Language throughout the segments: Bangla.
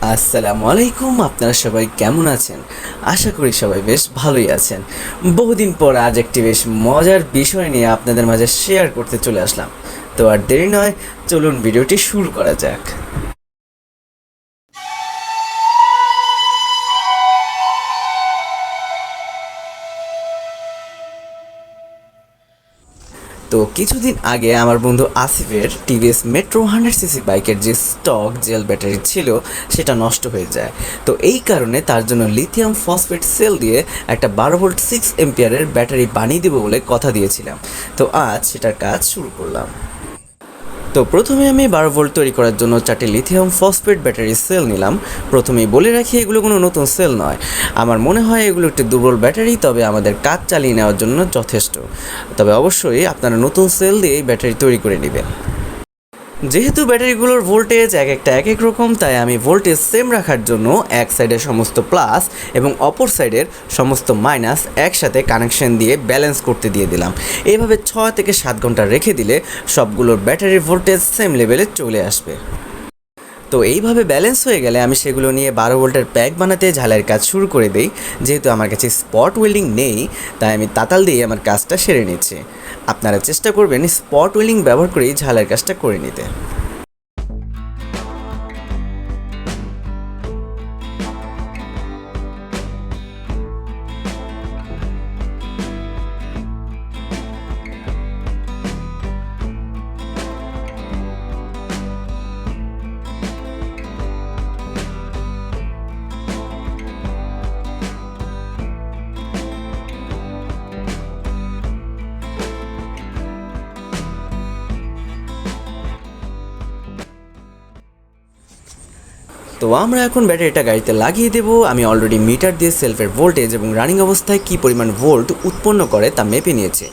আসসালামু আলাইকুম, আপনারা সবাই কেমন আছেন? আশা করি সবাই বেশ ভালোই আছেন। বহুদিন পর আজ একটি বেশ মজার বিষয় নিয়ে আপনাদের মাঝে শেয়ার করতে চলে আসলাম। তো আর দেরি নয়, চলুন ভিডিওটি শুরু করা যাক। তো কিছুদিন আগে আমার বন্ধু আসিফের টিভিএস মেট্রো হান্ড্রেড সিসি বাইকের যে স্টক জেল ব্যাটারি ছিল, সেটা নষ্ট হয়ে যায়। তো এই কারণে তার জন্য লিথিয়াম ফসফেট সেল দিয়ে একটা বারো ভোল্ট সিক্স এম্পিয়ারের ব্যাটারি বানিয়ে দেবো বলে কথা দিয়েছিলাম। তো আজ সেটার কাজ শুরু করলাম। তো প্রথমে আমি বারো ভোল্ট তৈরি করার জন্য চারটি লিথিয়াম ফসফেট ব্যাটারি সেল নিলাম। প্রথমে বলে রাখি, এগুলো কোনো নতুন সেল নয়। আমার মনে হয় এগুলো একটি দুর্বল ব্যাটারি তবে আমাদের কাজ চালিয়ে নেওয়ার জন্য যথেষ্ট। তবে অবশ্যই আপনারা নতুন সেল দিয়ে ব্যাটারি তৈরি করে নেবেন। যেহেতু ব্যাটারিগুলোর ভোল্টেজ এক একটা এক এক রকম, তাই আমি ভোল্টেজ সেম রাখার জন্য এক সাইডের সমস্ত প্লাস এবং অপর সাইডের সমস্ত মাইনাস একসাথে কানেকশন দিয়ে ব্যালেন্স করতে দিয়ে দিলাম। এইভাবে ছয় থেকে সাত ঘণ্টা রেখে দিলে সবগুলোর ব্যাটারির ভোল্টেজ সেম লেভেলে চলে আসবে। তো এইভাবে ব্যালেন্স হয়ে গেলে আমি সেগুলো নিয়ে বারো ভোল্টের প্যাক বানাতে ঝালের কাজ শুরু করে দিই। যেহেতু আমার কাছে স্পট ওয়েল্ডিং নেই, তাই আমি তাতাল দিয়ে আমার কাজটা সেরে নিচ্ছি। আপনারা চেষ্টা করবেন স্পট ওয়েল্ডিং ব্যবহার করেই ঝালের কাজটা করে নিতে। তো আমরা এখন ব্যাটারিটা গাড়িতে লাগিয়ে দেবো। আমি অলরেডি মিটার দিয়ে সেলফের ভোল্টেজ এবং রানিং অবস্থায় কী পরিমাণ ভোল্ট উৎপন্ন করে তা মেপে নিয়েছে।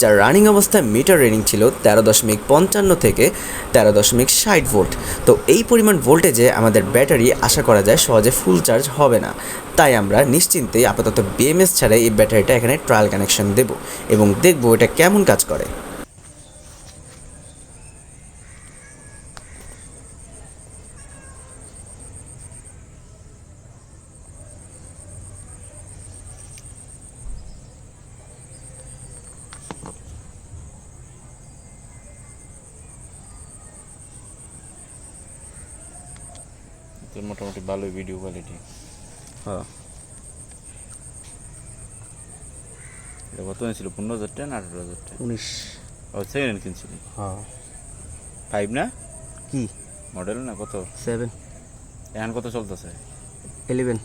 যার রানিং অবস্থায় মিটার রিডিং ছিল তেরো দশমিক পঞ্চান্ন থেকে তেরো দশমিক ষাট ভোল্ট তো এই পরিমাণ ভোল্টেজে আমাদের ব্যাটারি আশা করা যায় সহজে ফুল চার্জ হবে না। তাই আমরা নিশ্চিন্তে আপাতত বিএমএস ছাড়াই এই ব্যাটারিটা এখানে ট্রায়াল কানেকশন দেব এবং দেখব এটা কেমন কাজ করে। মোটামুটি ভালোই ভিডিও কোয়ালিটি হ্যাঁ। এটা কত নিয়েছিল পনেরো হাজার টাকা না আঠারো হাজার টাকা? উনিশ। ও সেকেন্ড হ্যান্ড কিনছিলি? হ্যাঁ। ফাইভ না? কি? মডেল না কত? সেভেন এখন কত চলতেছে? ইলেভেন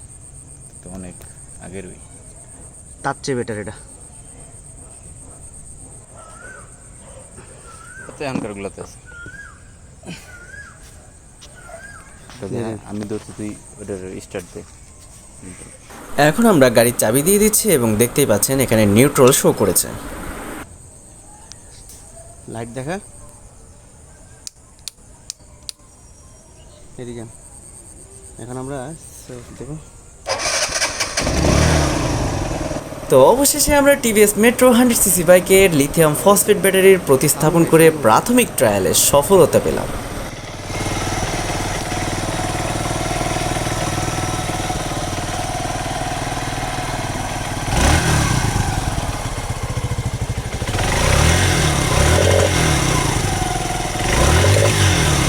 তো অনেক আগের ওই। তার চেয়ে বেটার এটা। কত এখনকার গুলাতে আছে তবে হ্যাঁ, আমি ধরছি তুই ওটার স্টার্ট দে। এখন আমরা গাড়ির চাবি দিয়ে দিচ্ছি এবং দেখতেই পাচ্ছেন এখানে নিউট্রাল শো করেছে। লাইট দেখা। এদিকে। এখন আমরা দেখো তো অবশেষে আমরা টিভিএস মেট্রো হান্ড্রেড সিসি বাইকের লিথিয়াম ফসফেট ব্যাটারির প্রতিস্থাপন করে প্রাথমিক ট্রায়ালে সফলতা পেলাম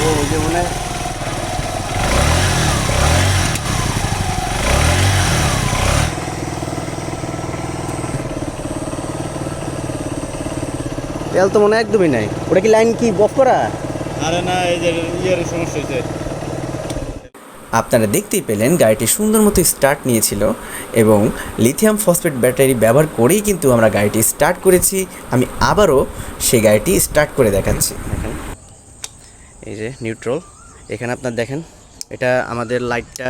ও যে মনে তেল তো মনে হয় একদমই নাই। ওটা কি লাইন কি বফ করা? আরে না এই যে ইয়ের সমস্যা হয়েছে। আপনারা দেখতেই পেলেন গাড়িটি সুন্দর মতো স্টার্ট নিয়েছিল এবং লিথিয়াম ফসফেট ব্যাটারি ব্যবহার করেই কিন্তু আমরা গাড়িটি স্টার্ট করেছি। আমি আবারও সেই গাড়িটি স্টার্ট করে দেখাচ্ছি। দেখেন এই যে নিউট্রল এখানে আপনার দেখেন এটা আমাদের লাইটটা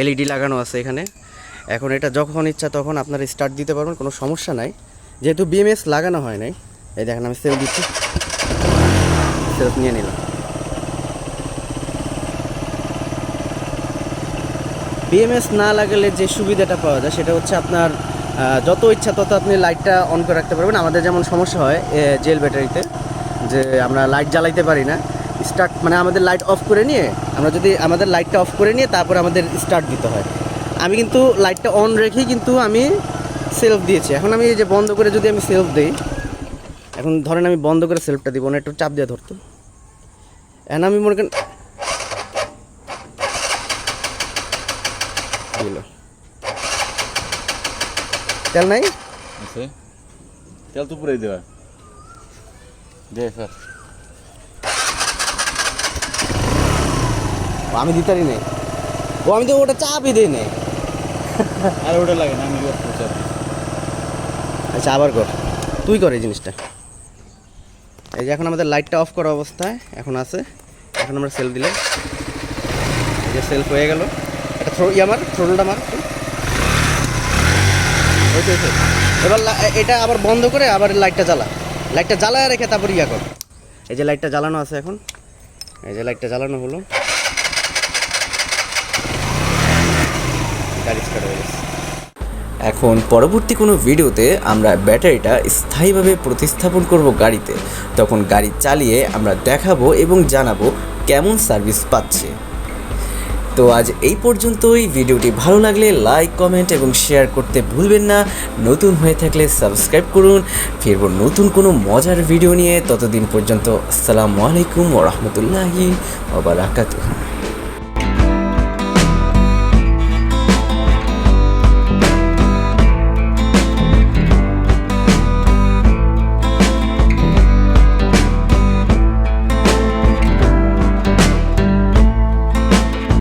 এলইডি লাগানো আছে এখানে। এখন এটা যখন ইচ্ছা তখন আপনারা স্টার্ট দিতে পারবেন কোনো সমস্যা নাই। যেহেতু বিএমএস লাগানো হয় নাই এই দেখেন, আমি সেল দিচ্ছি। সেলফ নিয়ে নিলাম। বিএমএস না লাগালে যে সুবিধাটা পাওয়া যায়, সেটা হচ্ছে আপনার যত ইচ্ছা তত আপনি লাইটটা অন করে রাখতে পারবেন। আমাদের যেমন সমস্যা হয় জেল ব্যাটারিতে যে আমরা লাইট জ্বালাইতে পারি না স্টার্ট মানে আমাদের লাইট অফ করে নিয়ে, আমরা যদি আমাদের লাইটটা অফ করে নিয়ে, তারপর আমাদের স্টার্ট দিতে হয়। আমি কিন্তু লাইটটা অন রেখেই কিন্তু আমি সেলফ দিয়েছি। এখন আমি এই যে বন্ধ করে যদি আমি সেলফ দিই এখন ধরেন আমি বন্ধ করে সেলফটা দিব না একটু চাপ দিয়ে ধরতো। এখন আমি মনে করেন তেল নাই? আছে। তেল তো পুরাই দেওয়া। দে স্যার ও, আমি দিতারি নেই। ও আমি তো ওটা চাপই দিই নেই। আর ওটা লাগে না আমি আচ্ছা আবার কর। তুই কর এই জিনিসটা। এই যে এখন আমাদের লাইটটা অফ করা অবস্থায় এখন আছে। এখন আমরা সেল দিলে এই যে সেলফ হয়ে গেল। এটা থ্রো আমার থ্রোলটা মার তুই। হয়েছে, হয়েছে। এবার এটা আবার বন্ধ করে আবার লাইটটা জ্বালা। লাইটটা জ্বালায় রেখে তারপর ইয়া কর। এই যে লাইটটা জ্বালানো আছে এখন। এই যে লাইটটা জ্বালানো হলো গাড়ি স্টার্ট হয়ে গেছে এখন পরবর্তী কোনো ভিডিওতে আমরা ব্যাটারিটা স্থায়ীভাবে প্রতিস্থাপন করব গাড়িতে। তখন গাড়ি চালিয়ে আমরা দেখাবো এবং জানাব কেমন সার্ভিস পাচ্ছে। তো আজ এই পর্যন্তই। ভিডিওটি ভালো লাগলে লাইক, কমেন্ট এবং শেয়ার করতে ভুলবেন না। নতুন হয়ে থাকলে সাবস্ক্রাইব করুন। ফিরবো নতুন কোনো মজার ভিডিও নিয়ে। ততদিন পর্যন্ত আসসালামু আলাইকুম ওরহমতুল্লাহি ওবরাকাতুহু